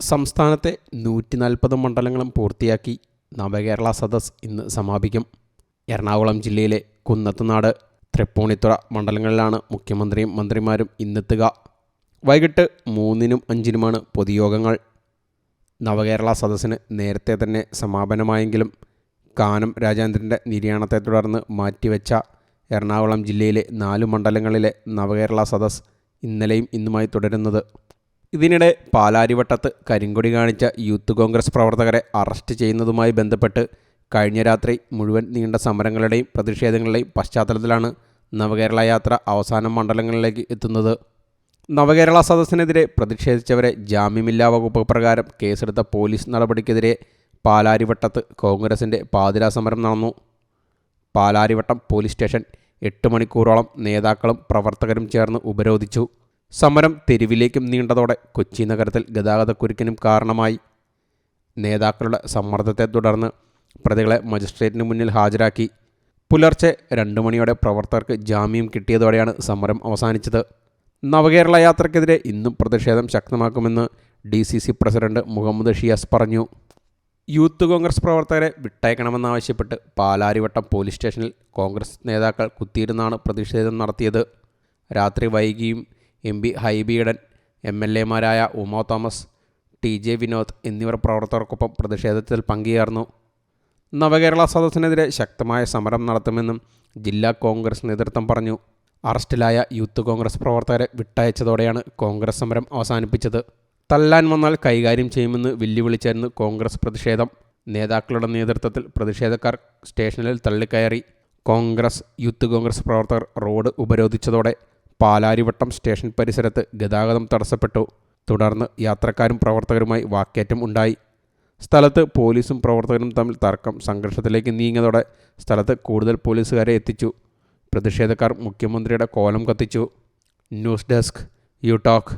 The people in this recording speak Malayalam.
സംസ്ഥാനത്തെ നൂറ്റി നാൽപ്പത് മണ്ഡലങ്ങളും പൂർത്തിയാക്കി നവകേരള സദസ് ഇന്ന് സമാപിക്കും. എറണാകുളം ജില്ലയിലെ കുന്നത്തുനാട് തൃപ്പൂണിത്തുറ മണ്ഡലങ്ങളിലാണ് മുഖ്യമന്ത്രിയും മന്ത്രിമാരും ഇന്നെത്തുക. വൈകിട്ട് മൂന്നിനും അഞ്ചിനുമാണ് പൊതുയോഗങ്ങൾ. നവകേരള സദസ്സിന് നേരത്തെ തന്നെ സമാപനമായെങ്കിലും കാനം രാജേന്ദ്രന്റെ നിര്യാണത്തെ തുടർന്ന് മാറ്റിവെച്ച എറണാകുളം ജില്ലയിലെ നാല് മണ്ഡലങ്ങളിലെ നവകേരള സദസ് ഇന്നലെയും ഇന്നുമായി തുടരുന്നത് ഇതിനിടെ പാലാരിവട്ടത്ത് കരിങ്കൊടി കാണിച്ച യൂത്ത് കോൺഗ്രസ് പ്രവർത്തകരെ അറസ്റ്റ് ചെയ്യുന്നതുമായി ബന്ധപ്പെട്ട് കഴിഞ്ഞ രാത്രി മുഴുവൻ നീണ്ട സമരങ്ങളുടെയും പ്രതിഷേധങ്ങളുടെയും പശ്ചാത്തലത്തിലാണ് നവകേരള യാത്ര അവസാന മണ്ഡലങ്ങളിലേക്ക് എത്തുന്നത്. നവകേരള സദസ്സിനെതിരെ പ്രതിഷേധിച്ചവരെ ജാമ്യമില്ലാ വകുപ്പ് പ്രകാരം കേസെടുത്ത പോലീസ് നടപടിക്കെതിരെ പാലാരിവട്ടത്ത് കോൺഗ്രസിന്റെ പാതിരാ സമരം നടന്നു. പാലാരിവട്ടം പോലീസ് സ്റ്റേഷൻ എട്ട് മണിക്കൂറോളം നേതാക്കളും പ്രവർത്തകരും ചേർന്ന് ഉപരോധിച്ചു. സമരം തെരുവിലേക്കും നീണ്ടതോടെ കൊച്ചി നഗരത്തിൽ ഗതാഗതക്കുരുക്കിനും കാരണമായി. നേതാക്കളുടെ സമ്മർദ്ദത്തെ തുടർന്ന് പ്രതികളെ മജിസ്ട്രേറ്റിന് മുന്നിൽ ഹാജരാക്കി. പുലർച്ചെ രണ്ട് മണിയോടെ പ്രവർത്തകർക്ക് ജാമ്യം കിട്ടിയതോടെയാണ് സമരം അവസാനിച്ചത്. നവകേരള യാത്രയ്ക്കെതിരെ ഇന്നും പ്രതിഷേധം ശക്തമാക്കുമെന്ന് D C C president Muhammad Shiyas പറഞ്ഞു. യൂത്ത് കോൺഗ്രസ് പ്രവർത്തകരെ വിട്ടയക്കണമെന്നാവശ്യപ്പെട്ട് പാലാരിവട്ടം പോലീസ് സ്റ്റേഷനിൽ കോൺഗ്രസ് നേതാക്കൾ കുത്തിയിരുന്നാണ് പ്രതിഷേധം നടത്തിയത്. രാത്രി വൈകിയും M P Hibi Eden M L എമാരായ Uma Thomas T J Vinod എന്നിവർ പ്രവർത്തകർക്കൊപ്പം പ്രതിഷേധത്തിൽ പങ്കുചേർന്നു. നവകേരള സദസ്സിനെതിരെ ശക്തമായ സമരം നടത്തുമെന്നും ജില്ലാ കോൺഗ്രസ് നേതൃത്വം പറഞ്ഞു. അറസ്റ്റിലായ യൂത്ത് കോൺഗ്രസ് പ്രവർത്തകരെ വിട്ടയച്ചതോടെയാണ് കോൺഗ്രസ് സമരം അവസാനിപ്പിച്ചത്. തല്ലാൻ വന്നാൽ കൈകാര്യം ചെയ്യുമെന്ന് വെല്ലുവിളിച്ചായിരുന്നു കോൺഗ്രസ് പ്രതിഷേധം. നേതാക്കളുടെ നേതൃത്വത്തിൽ പ്രതിഷേധക്കാർ സ്റ്റേഷനിൽ തള്ളിക്കയറി. കോൺഗ്രസ് യൂത്ത് കോൺഗ്രസ് പ്രവർത്തകർ റോഡ് ഉപരോധിച്ചതോടെ പാലാരിവട്ടം സ്റ്റേഷൻ പരിസരത്ത് ഗതാഗതം തടസ്സപ്പെട്ടു. തുടർന്ന് യാത്രക്കാരും പ്രവർത്തകരുമായി വാക്കേറ്റം ഉണ്ടായി. സ്ഥലത്ത് പോലീസും പ്രവർത്തകരും തമ്മിൽ തർക്കം സംഘർഷത്തിലേക്ക് നീങ്ങിയതോടെ സ്ഥലത്ത് കൂടുതൽ പോലീസുകാരെ എത്തിച്ചു. പ്രതിഷേധക്കാർ മുഖ്യമന്ത്രിയുടെ കോലം കത്തിച്ചു. News desk you talk.